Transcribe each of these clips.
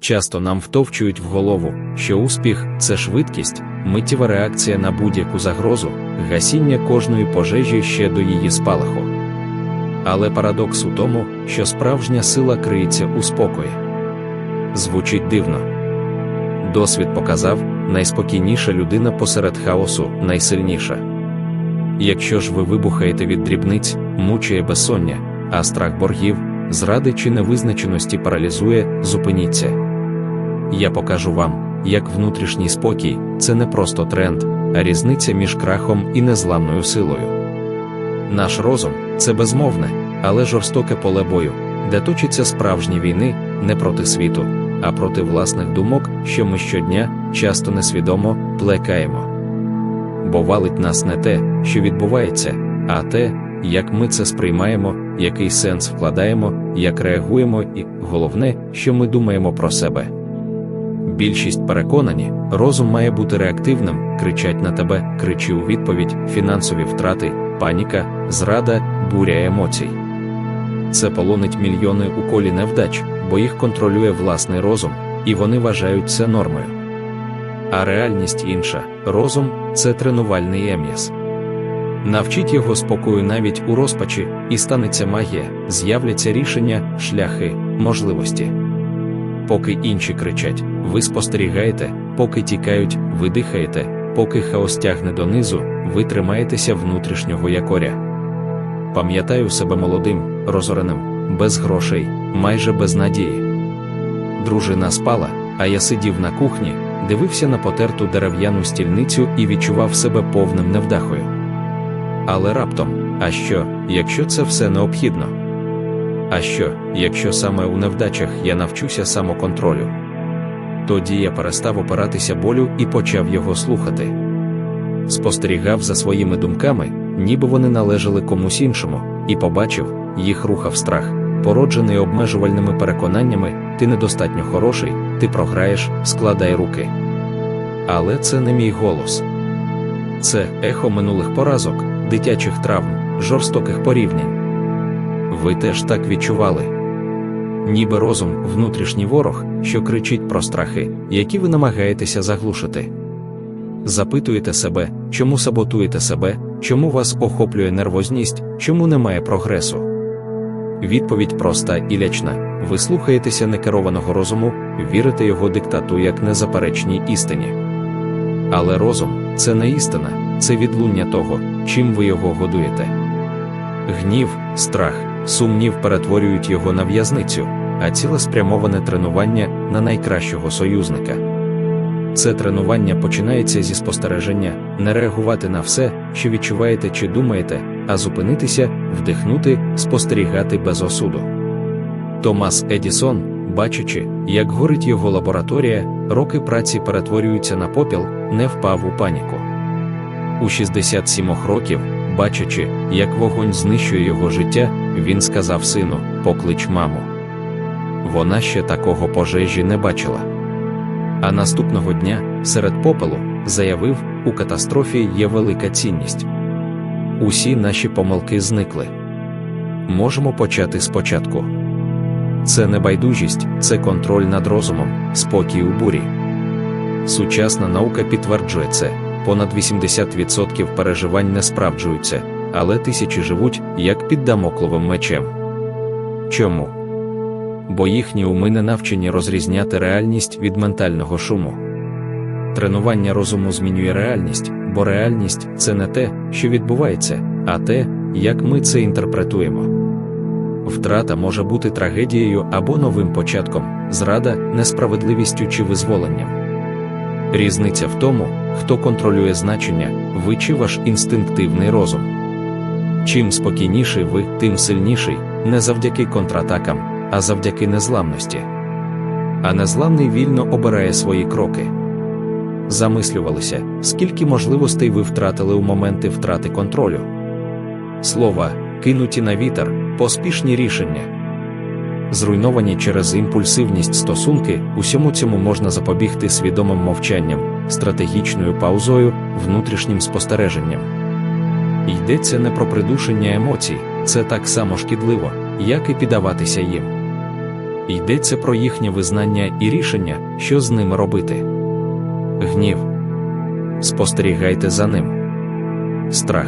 Часто нам втовчують в голову, що успіх це швидкість, миттєва реакція на будь-яку загрозу, гасіння кожної пожежі ще до її спалаху. Але парадокс у тому, що справжня сила криється у спокої. Звучить дивно. Досвід показав, найспокійніша людина посеред хаосу найсильніша. Якщо ж ви вибухаєте від дрібниць, мучає безсоння, а страх боргів, зради чи невизначеності паралізує, зупиніться. Я покажу вам, як внутрішній спокій це не просто тренд, а різниця між крахом і незламною силою. Наш розум це безмовне, але жорстоке поле бою, де точаться справжні війни не проти світу, а проти власних думок, що ми щодня, часто несвідомо, плекаємо. Бо валить нас не те, що відбувається, а те, як ми це сприймаємо, який сенс вкладаємо, як реагуємо, і головне, що ми думаємо про себе. Більшість переконані, розум має бути реактивним, кричать на тебе, кричи у відповідь, фінансові втрати, паніка, зрада, буря емоцій. Це полонить мільйони у колі невдач, бо їх контролює власний розум, і вони вважають це нормою. А реальність інша розум це тренувальний ем'яз. Навчіть його спокою навіть у розпачі, і станеться магія, з'являться рішення, шляхи, можливості. Поки інші кричать, ви спостерігаєте, поки тікають, ви дихаєте, поки хаос тягне донизу, ви тримаєтеся внутрішнього якоря. Пам'ятаю себе молодим, розореним, без грошей, майже без надії. Дружина спала, а я сидів на кухні, дивився на потерту дерев'яну стільницю і відчував себе повним невдахою. Але раптом, а що, якщо це все необхідно? А що, якщо саме у невдачах я навчуся самоконтролю? Тоді я перестав опиратися болю і почав його слухати. Спостерігав за своїми думками, ніби вони належали комусь іншому, і побачив, їх рухав страх, породжений обмежувальними переконаннями, ти недостатньо хороший, ти програєш, складай руки. Але це не мій голос. Це ехо минулих поразок, дитячих травм, жорстоких порівнянь. Ви теж так відчували. Ніби розум, внутрішній ворог, що кричить про страхи, які ви намагаєтеся заглушити. Запитуєте себе, чому саботуєте себе, чому вас охоплює нервозність, чому немає прогресу. Відповідь проста і лячна: ви слухаєтеся некерованого розуму, вірите його диктату як незаперечній істині. Але розум це не істина, це відлуння того, чим ви його годуєте. Гнів, страх, сумнів перетворюють його на в'язницю, а цілеспрямоване тренування на найкращого союзника. Це тренування починається зі спостереження, не реагувати на все, що відчуваєте чи думаєте, а зупинитися, вдихнути, спостерігати без осуду. Томас Едісон, бачачи, як горить його лабораторія, роки праці перетворюються на попіл, не впав у паніку. У 67 років, бачачи, як вогонь знищує його життя, він сказав сину: Поклич маму. Вона ще такого пожежі не бачила. А наступного дня, серед попелу, заявив, у катастрофі є велика цінність. Усі наші помилки зникли. Можемо почати спочатку. Це не байдужість, це контроль над розумом, спокій у бурі. Сучасна наука підтверджує це, понад 80% переживань не справджуються, але тисячі живуть як під дамокловим мечем. Чому? Бо їхні уми не навчені розрізняти реальність від ментального шуму. Тренування розуму змінює реальність, бо реальність це не те, що відбувається, а те, як ми це інтерпретуємо. Втрата може бути трагедією або новим початком, зрада, несправедливістю чи визволенням. Різниця в тому, хто контролює значення, ви чи ваш інстинктивний розум. Чим спокійніший ви, тим сильніший, не завдяки контратакам, а завдяки незламності. А незламний вільно обирає свої кроки. Замислювалися, скільки можливостей ви втратили у моменти втрати контролю. Слова, кинуті на вітер, поспішні рішення. Зруйновані через імпульсивність стосунки, усьому цьому можна запобігти свідомим мовчанням, стратегічною паузою, внутрішнім спостереженням. Йдеться не про придушення емоцій, це так само шкідливо, як і піддаватися їм. Йдеться про їхнє визнання і рішення, що з ними робити. Гнів. Спостерігайте за ним. Страх.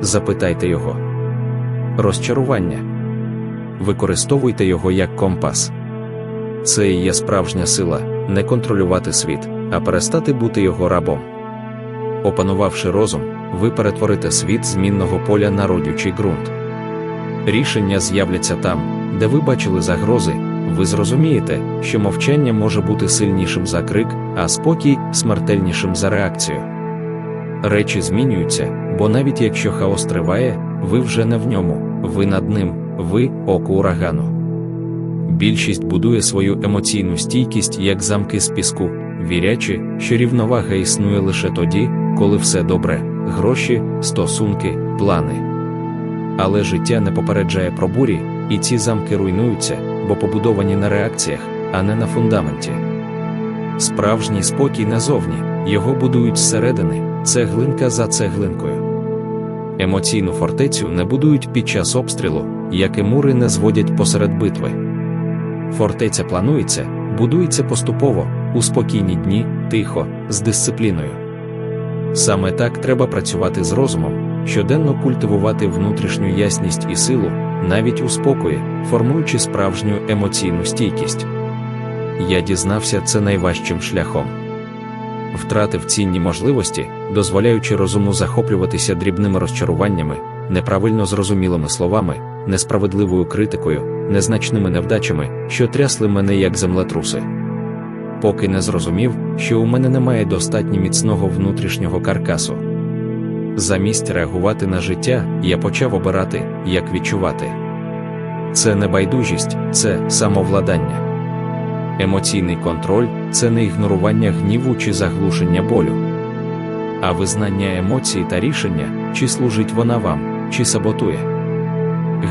Запитайте його. Розчарування. Використовуйте його як компас. Це і є справжня сила не контролювати світ, а перестати бути його рабом. Опанувавши розум, ви перетворите світ змінного поля на родючий ґрунт. Рішення з'являться там, де ви бачили загрози, ви зрозумієте, що мовчання може бути сильнішим за крик, а спокій смертельнішим за реакцію. Речі змінюються, бо навіть якщо хаос триває, ви вже не в ньому, ви над ним, ви око урагану. Більшість будує свою емоційну стійкість як замки з піску, вірячи, що рівновага існує лише тоді, коли все добре, гроші, стосунки, плани. Але життя не попереджає про бурі, і ці замки руйнуються, бо побудовані на реакціях, а не на фундаменті. Справжній спокій назовні, його будують зсередини, цеглинка за цеглинкою. Емоційну фортецю не будують під час обстрілу, як і мури не зводять посеред битви. Фортеця планується, будується поступово, у спокійні дні, тихо, з дисципліною. Саме так треба працювати з розумом, щоденно культивувати внутрішню ясність і силу, навіть у спокої, формуючи справжню емоційну стійкість. Я дізнався це найважчим шляхом. Втратив цінні можливості, дозволяючи розуму захоплюватися дрібними розчаруваннями, неправильно зрозумілими словами, несправедливою критикою, незначними невдачами, що трясли мене як землетруси. Поки не зрозумів, що у мене немає достатньо міцного внутрішнього каркасу. Замість реагувати на життя, я почав обирати, як відчувати. Це не байдужість, це самовладання. Емоційний контроль це не ігнорування гніву чи заглушення болю, а визнання емоцій та рішення, чи служить вона вам, чи саботує.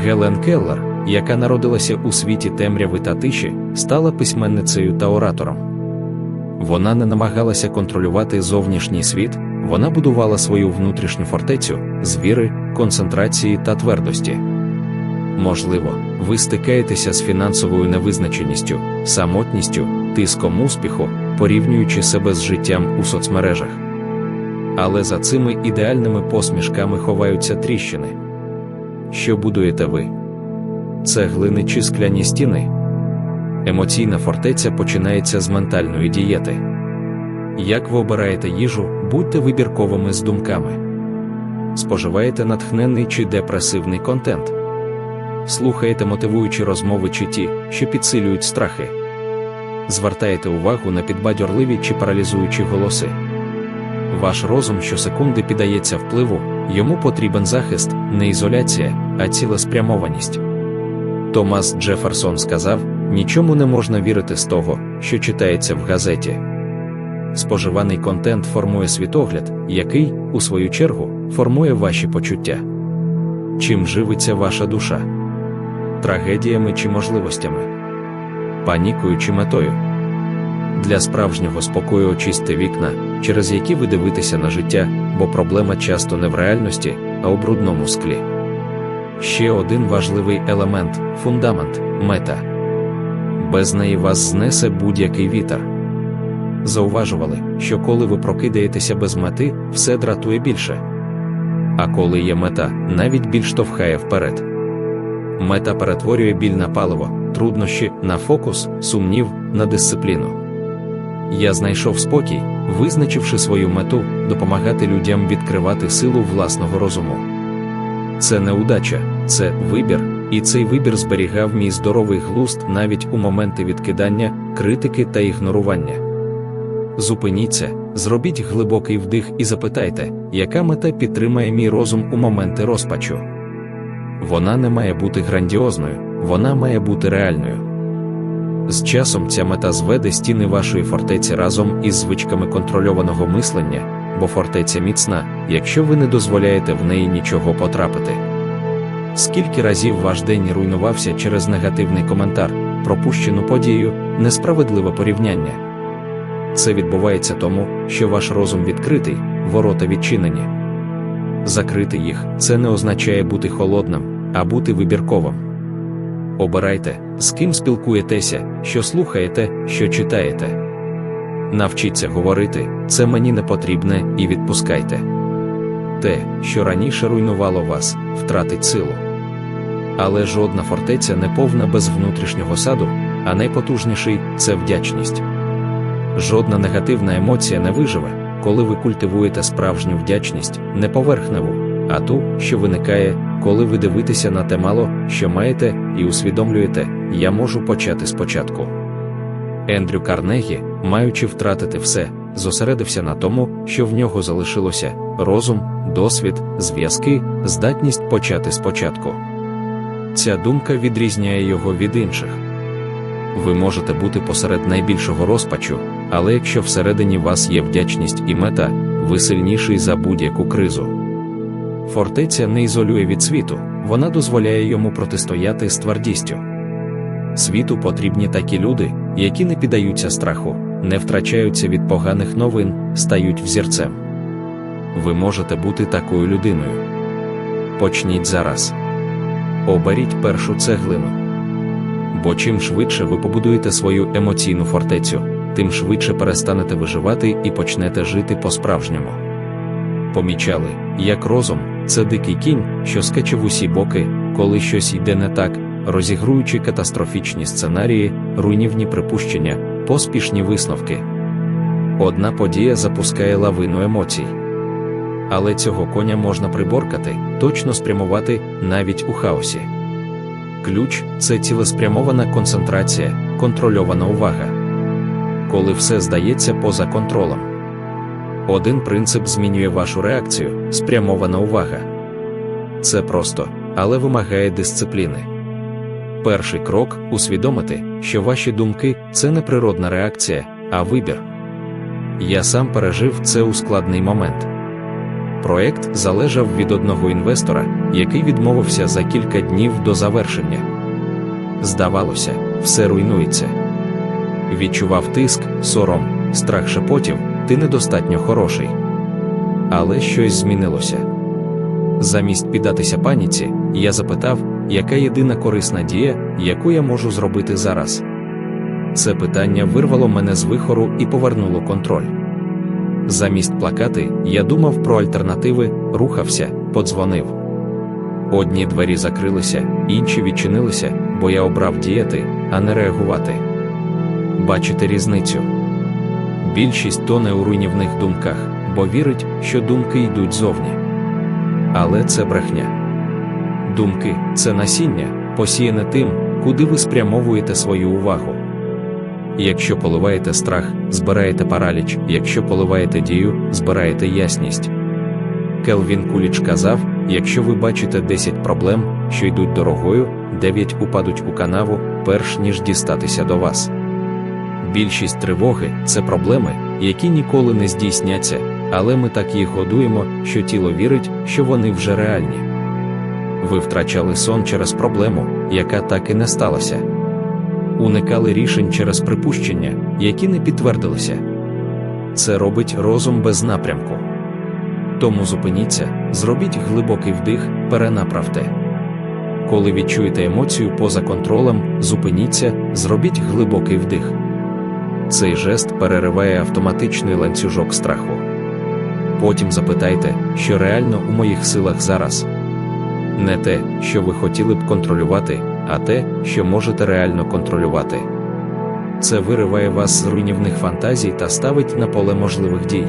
Гелен Келлер, яка народилася у світі темряви та тиші, стала письменницею та оратором. Вона не намагалася контролювати зовнішній світ, вона будувала свою внутрішню фортецю з віри, концентрації та твердості. Можливо, ви стикаєтеся з фінансовою невизначеністю, самотністю, тиском успіху, порівнюючи себе з життям у соцмережах. Але за цими ідеальними посмішками ховаються тріщини. Що будуєте ви? Цеглини чи скляні стіни? Емоційна фортеця починається з ментальної дієти. Як ви обираєте їжу, будьте вибірковими з думками. Споживаєте натхненний чи депресивний контент. Слухаєте мотивуючі розмови чи ті, що підсилюють страхи. Звертаєте увагу на підбадьорливі чи паралізуючі голоси. Ваш розум щосекунди піддається впливу, йому потрібен захист, не ізоляція, а цілеспрямованість. Томас Джеферсон сказав: нічому не можна вірити з того, що читається в газеті. Споживаний контент формує світогляд, який, у свою чергу, формує ваші почуття. Чим живиться ваша душа? Трагедіями чи можливостями? Панікою чи метою? Для справжнього спокою очистьте вікна, через які ви дивитеся на життя, бо проблема часто не в реальності, а у брудному склі. Ще один важливий елемент фундамент, мета. Без неї вас знесе будь-який вітер. Зауважували, що коли ви прокидаєтеся без мети, все дратує більше. А коли є мета, навіть біль штовхає вперед. Мета перетворює біль на паливо, труднощі на фокус, сумнів, на дисципліну. Я знайшов спокій, визначивши свою мету, допомагати людям відкривати силу власного розуму. Це не удача, це вибір, і цей вибір зберігав мій здоровий глузд навіть у моменти відкидання, критики та ігнорування. Зупиніться, зробіть глибокий вдих і запитайте, яка мета підтримає мій розум у моменти розпачу. Вона не має бути грандіозною, вона має бути реальною. З часом ця мета зведе стіни вашої фортеці разом із звичками контрольованого мислення, бо фортеця міцна, якщо ви не дозволяєте в неї нічого потрапити. Скільки разів ваш день руйнувався через негативний коментар, пропущену подію, несправедливе порівняння? Це відбувається тому, що ваш розум відкритий, ворота відчинені. Закрити їх це не означає бути холодним, а бути вибірковим. Обирайте, з ким спілкуєтеся, що слухаєте, що читаєте. Навчіться говорити, це мені не потрібне, і відпускайте. Те, що раніше руйнувало вас, втратить силу. Але жодна фортеця не повна без внутрішнього саду, а найпотужніший це вдячність. Жодна негативна емоція не виживе, коли ви культивуєте справжню вдячність, не поверхневу, а ту, що виникає, коли ви дивитеся на те мало, що маєте, і усвідомлюєте, я можу почати спочатку. Ендрю Карнегі, маючи втратити все, зосередився на тому, що в нього залишилося розум, досвід, зв'язки, здатність почати спочатку. Ця думка відрізняє його від інших. Ви можете бути посеред найбільшого розпачу, але якщо всередині вас є вдячність і мета, ви сильніший за будь-яку кризу. Фортеця не ізолює від світу, вона дозволяє йому протистояти з твердістю. Світу потрібні такі люди, які не піддаються страху, не втрачаються від поганих новин, стають взірцем. Ви можете бути такою людиною. Почніть зараз. Оберіть першу цеглину. Бо чим швидше ви побудуєте свою емоційну фортецю, тим швидше перестанете виживати і почнете жити по-справжньому. Помічали, як розум це дикий кінь, що скаче в усі боки, коли щось йде не так, розігруючи катастрофічні сценарії, руйнівні припущення, поспішні висновки. Одна подія запускає лавину емоцій. Але цього коня можна приборкати, точно спрямувати навіть у хаосі. Ключ це цілеспрямована концентрація, контрольована увага. Коли все здається поза контролем. Один принцип змінює вашу реакцію, спрямована увага. Це просто, але вимагає дисципліни. Перший крок усвідомити, що ваші думки це не природна реакція, а вибір. Я сам пережив це у складний момент. Проект залежав від одного інвестора, який відмовився за кілька днів до завершення. Здавалося, все руйнується. Відчував тиск, сором, страх шепотів, ти недостатньо хороший. Але щось змінилося. Замість піддатися паніці, я запитав, яка єдина корисна дія, яку я можу зробити зараз. Це питання вирвало мене з вихору і повернуло контроль. Замість плакати, я думав про альтернативи, рухався, подзвонив. Одні двері закрилися, інші відчинилися, бо я обрав діяти, а не реагувати. Бачите різницю? Більшість тоне у руйнівних думках, бо вірить, що думки йдуть зовні. Але це брехня. Думки це насіння, посіяне тим, куди ви спрямовуєте свою увагу. Якщо поливаєте страх, збираєте параліч, якщо поливаєте дію, збираєте ясність. Келвін Куліч казав: якщо ви бачите 10 проблем, що йдуть дорогою, 9 упадуть у канаву, перш ніж дістатися до вас. Більшість тривоги це проблеми, які ніколи не здійсняться, але ми так їх годуємо, що тіло вірить, що вони вже реальні. Ви втрачали сон через проблему, яка так і не сталася. Уникали рішень через припущення, які не підтвердилися. Це робить розум без напрямку. Тому зупиніться, зробіть глибокий вдих, перенаправте. Коли відчуєте емоцію поза контролем, зупиніться, зробіть глибокий вдих. Цей жест перериває автоматичний ланцюжок страху. Потім запитайте, що реально у моїх силах зараз. Не те, що ви хотіли б контролювати, а те, що можете реально контролювати. Це вириває вас з руйнівних фантазій та ставить на поле можливих дій.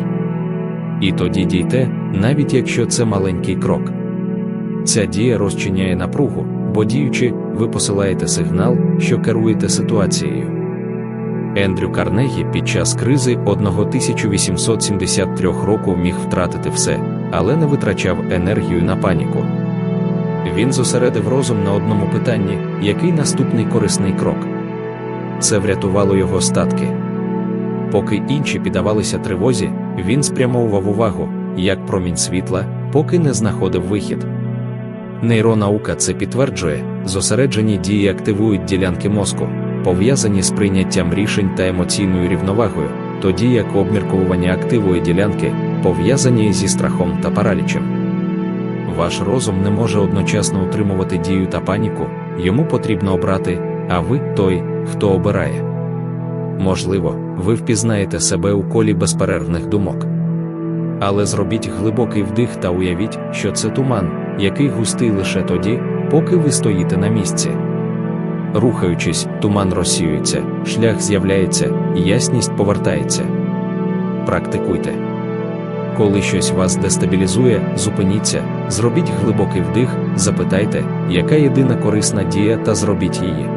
І тоді дійте, навіть якщо це маленький крок. Ця дія розчиняє напругу, бо діючи, ви посилаєте сигнал, що керуєте ситуацією. Ендрю Карнегі під час кризи 1873 року міг втратити все, але не витрачав енергію на паніку. Він зосередив розум на одному питанні, який наступний корисний крок. Це врятувало його статки. Поки інші піддавалися тривозі, він спрямовував увагу, як промінь світла, поки не знаходив вихід. Нейронаука це підтверджує, зосереджені дії активують ділянки мозку, пов'язані з прийняттям рішень та емоційною рівновагою, тоді як обмірковування активує ділянки, пов'язані зі страхом та паралічем. Ваш розум не може одночасно утримувати дію та паніку, йому потрібно обрати, а ви той, хто обирає. Можливо, ви впізнаєте себе у колі безперервних думок. Але зробіть глибокий вдих та уявіть, що це туман, який густий лише тоді, поки ви стоїте на місці. Рухаючись, туман розсіюється, шлях з'являється, ясність повертається. Практикуйте. Коли щось вас дестабілізує, зупиніться, зробіть глибокий вдих, запитайте, яка єдина корисна дія, та зробіть її.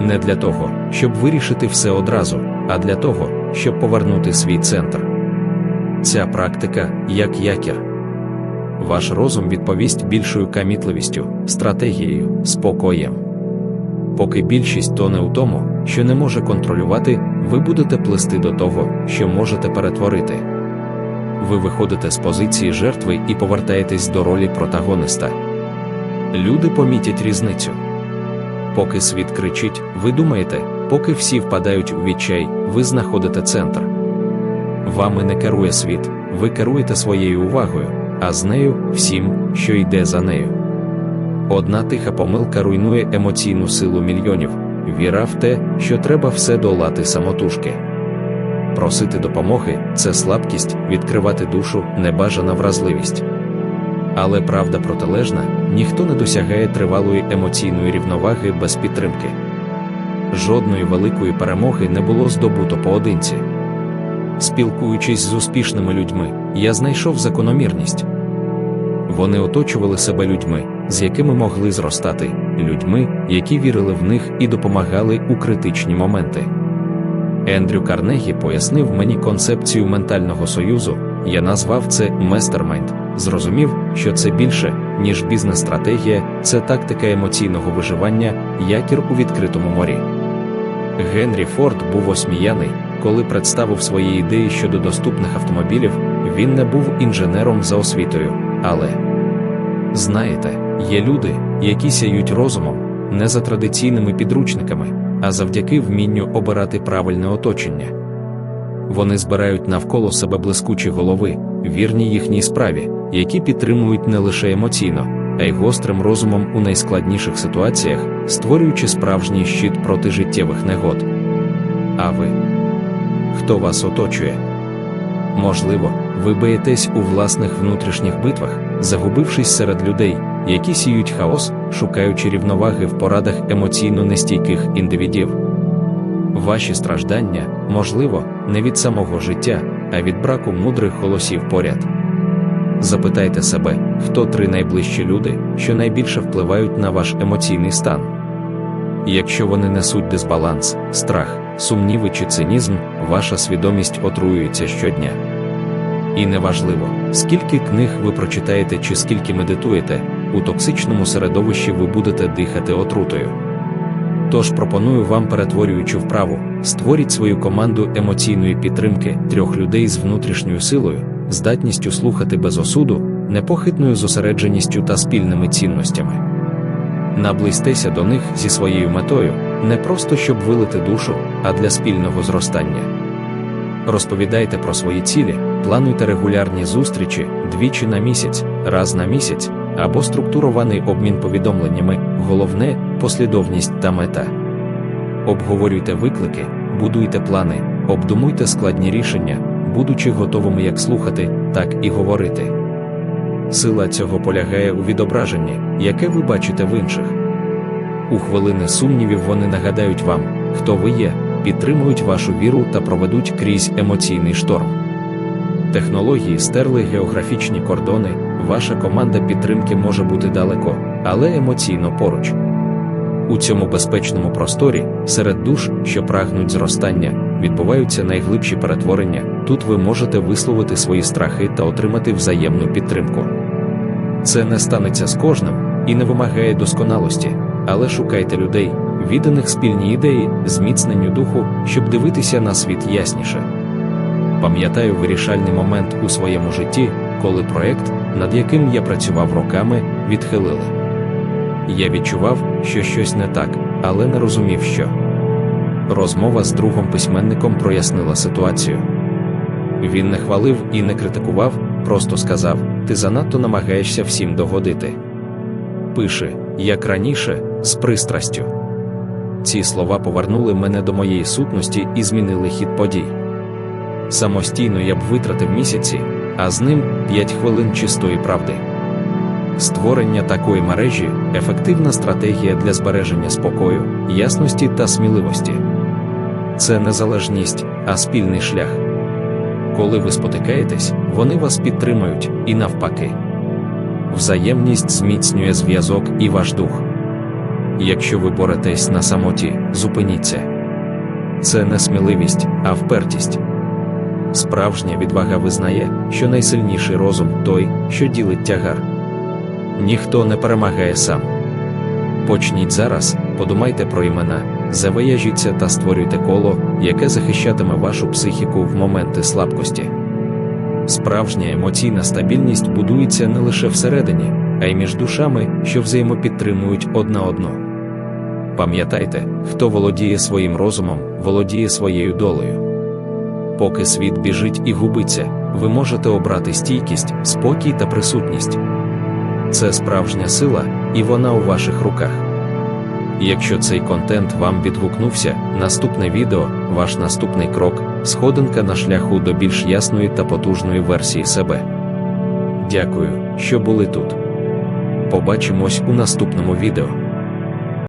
Не для того, щоб вирішити все одразу, а для того, щоб повернути свій центр. Ця практика як якір. Ваш розум відповість більшою камітливістю, стратегією, спокоєм. Поки більшість тоне у тому, що не може контролювати, ви будете плести до того, що можете перетворити. Ви виходите з позиції жертви і повертаєтесь до ролі протагониста. Люди помітять різницю. Поки світ кричить, ви думаєте, поки всі впадають у відчай, ви знаходите центр. Вами не керує світ, ви керуєте своєю увагою, а з нею всім, що йде за нею. Одна тиха помилка руйнує емоційну силу мільйонів, віра в те, що треба все долати самотужки. Просити допомоги це слабкість, відкривати душу, небажана вразливість. Але правда протилежна, ніхто не досягає тривалої емоційної рівноваги без підтримки. Жодної великої перемоги не було здобуто поодинці. Спілкуючись з успішними людьми, я знайшов закономірність. Вони оточували себе людьми, з якими могли зростати, людьми, які вірили в них і допомагали у критичні моменти. Ендрю Карнегі пояснив мені концепцію ментального союзу, я назвав це Местермайнд, зрозумів, що це більше, ніж бізнес-стратегія, це тактика емоційного виживання, якір у відкритому морі. Генрі Форд був осміяний, коли представив свої ідеї щодо доступних автомобілів, він не був інженером за освітою, але знаєте, є люди, які сяють розумом, не за традиційними підручниками, а завдяки вмінню обирати правильне оточення. Вони збирають навколо себе блискучі голови, вірні їхній справі, які підтримують не лише емоційно, а й гострим розумом у найскладніших ситуаціях, створюючи справжній щит проти життєвих негод. А ви? Хто вас оточує? Можливо, ви боїтесь у власних внутрішніх битвах, загубившись серед людей, які сіють хаос, шукаючи рівноваги в порадах емоційно нестійких індивідів. Ваші страждання, можливо, не від самого життя, а від браку мудрих голосів поряд. Запитайте себе, хто три найближчі люди, що найбільше впливають на ваш емоційний стан. Якщо вони несуть дисбаланс, страх, сумніви чи цинізм, ваша свідомість отруюється щодня. І неважливо, скільки книг ви прочитаєте чи скільки медитуєте, у токсичному середовищі ви будете дихати отрутою. Тож пропоную вам перетворюючу вправу, створіть свою команду емоційної підтримки трьох людей з внутрішньою силою, здатністю слухати без осуду, непохитною зосередженістю та спільними цінностями. Наблизьтеся до них зі своєю метою, не просто щоб вилити душу, а для спільного зростання. Розповідайте про свої цілі, плануйте регулярні зустрічі двічі на місяць, раз на місяць, або структурований обмін повідомленнями, головне послідовність та мета. Обговорюйте виклики, будуйте плани, обдумуйте складні рішення, будучи готовими як слухати, так і говорити. Сила цього полягає у відображенні, яке ви бачите в інших. У хвилини сумнівів вони нагадають вам, хто ви є, підтримують вашу віру та проведуть крізь емоційний шторм. Технології стерли географічні кордони, ваша команда підтримки може бути далеко, але емоційно поруч. У цьому безпечному просторі, серед душ, що прагнуть зростання, відбуваються найглибші перетворення. Тут ви можете висловити свої страхи та отримати взаємну підтримку. Це не станеться з кожним і не вимагає досконалості, але шукайте людей, відданих спільні ідеї, зміцненню духу, щоб дивитися на світ ясніше. Пам'ятаю вирішальний момент у своєму житті, коли проект, над яким я працював роками, відхилили. Я відчував, що щось не так, але не розумів, що. Розмова з другом письменником прояснила ситуацію. Він не хвалив і не критикував, просто сказав: ти занадто намагаєшся всім догодити. пише, як раніше, з пристрастю. Ці слова повернули мене до моєї сутності і змінили хід подій. Самостійно я б витратив місяці, а з ним 5 хвилин чистої правди. Створення такої мережі ефективна стратегія для збереження спокою, ясності та сміливості. Це незалежність, а спільний шлях. Коли ви спотикаєтесь, вони вас підтримують і навпаки. Взаємність зміцнює зв'язок і ваш дух. Якщо ви боретесь на самоті, зупиніться. Це не сміливість, а впертість. Справжня відвага визнає, що найсильніший розум той, що ділить тягар. Ніхто не перемагає сам. Почніть зараз, подумайте про імена, завияжіться та створюйте коло, яке захищатиме вашу психіку в моменти слабкості. Справжня емоційна стабільність будується не лише всередині, а й між душами, що взаємопідтримують одна одну. Пам'ятайте, хто володіє своїм розумом, володіє своєю долею. Поки світ біжить і губиться, ви можете обрати стійкість, спокій та присутність. Це справжня сила, і вона у ваших руках. Якщо цей контент вам відгукнувся, наступне відео, ваш наступний крок, сходинка на шляху до більш ясної та потужної версії себе. Дякую, що були тут. Побачимось у наступному відео.